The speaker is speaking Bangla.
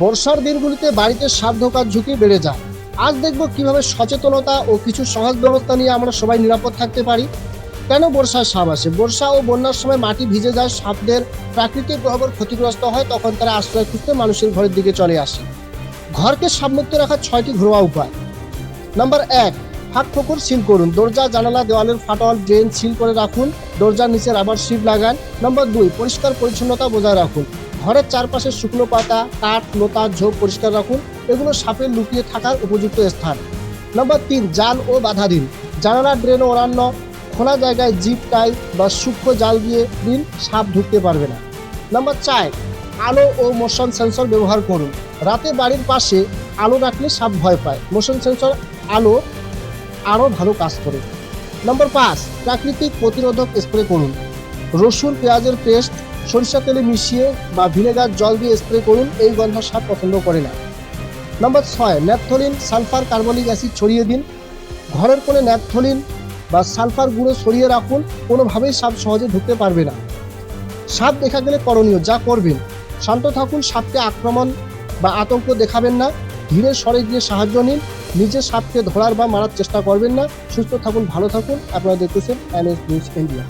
বর্ষার দিনগুলিতে বাড়িতে সাপ ঢোকার ঝুঁকি বেড়ে যায়। আজ দেখব কীভাবে সচেতনতা ও কিছু সহজ ব্যবস্থা নিয়ে আমরা সবাই নিরাপদ থাকতে পারি। কেন বর্ষায় সাপ আসে? বর্ষা ও বন্যার সময় মাটি ভিজে যায়, সাপদের প্রাকৃতিক প্রভাবের ক্ষতিগ্রস্ত হয়, তখন তারা আশ্রয় খুঁজতে মানুষের ঘরের দিকে চলে আসে। ঘরকে সাপমুক্ত রাখার ছয়টি ঘরোয়া উপায়। নাম্বার এক, ফাঁক ফোকর সিল করুন। দরজা, জানালা, দেওয়ালের ফাটল, ড্রেন সিল করে রাখুন। দরজার নিচে রাবার শিপ লাগান। নাম্বার দুই, পরিষ্কার পরিচ্ছন্নতা বজায় রাখুন। ঘরের চারপাশে শুকনো পাতা, কাঠ, লতা, ঝোপ পরিষ্কার রাখুন। এগুলো সাপের লুকিয়ে থাকার উপযুক্ত স্থান। নম্বর তিন, জাল ও বাধা দিন। জানালা ড্রেন ও অন্যান্য খোলা জায়গায় জিপ টাই বা সূক্ষ্ম জাল দিয়ে দিন, সাপ ঢুকতে পারবে না। নাম্বার চার, আলো ও মোশন সেন্সর ব্যবহার করুন। রাতে বাড়ির পাশে আলো রাখলে সাপ ভয় পায়। মোশন সেন্সর আলো আরও ভালো কাজ করে। নম্বর পাঁচ, প্রাকৃতিক প্রতিরোধক স্প্রে করুন। রসুন, পেঁয়াজের পেস্ট সরিষা তেলে মিশিয়ে বা ভিনেগার জল দিয়ে স্প্রে করুন, এই গন্ধ সাপ পছন্দ করে না। নম্বর ছয়, ন্যাপথলিন, সালফার কার্বনিক অ্যাসিড ছড়িয়ে দিন। ঘরের কোণে ন্যাপথলিন বা সালফার গুঁড়ো ছড়িয়ে রাখুন, কোনোভাবেই সাপ সহজে ঢুকতে পারবে না। সাপ দেখা গেলে করণীয়, যা করবেন। শান্ত থাকুন সাপকে আক্রমণ বা আতঙ্ক দেখাবেন না। ধীরে সরে গিয়ে সাহায্য নিন। নিজে সাপকে ধরার বা মারার চেষ্টা করবেন না। সুস্থ থাকুন, ভালো থাকুন। আপনারা দেখতেছেন এনএস নিউজ ইন্ডিয়া।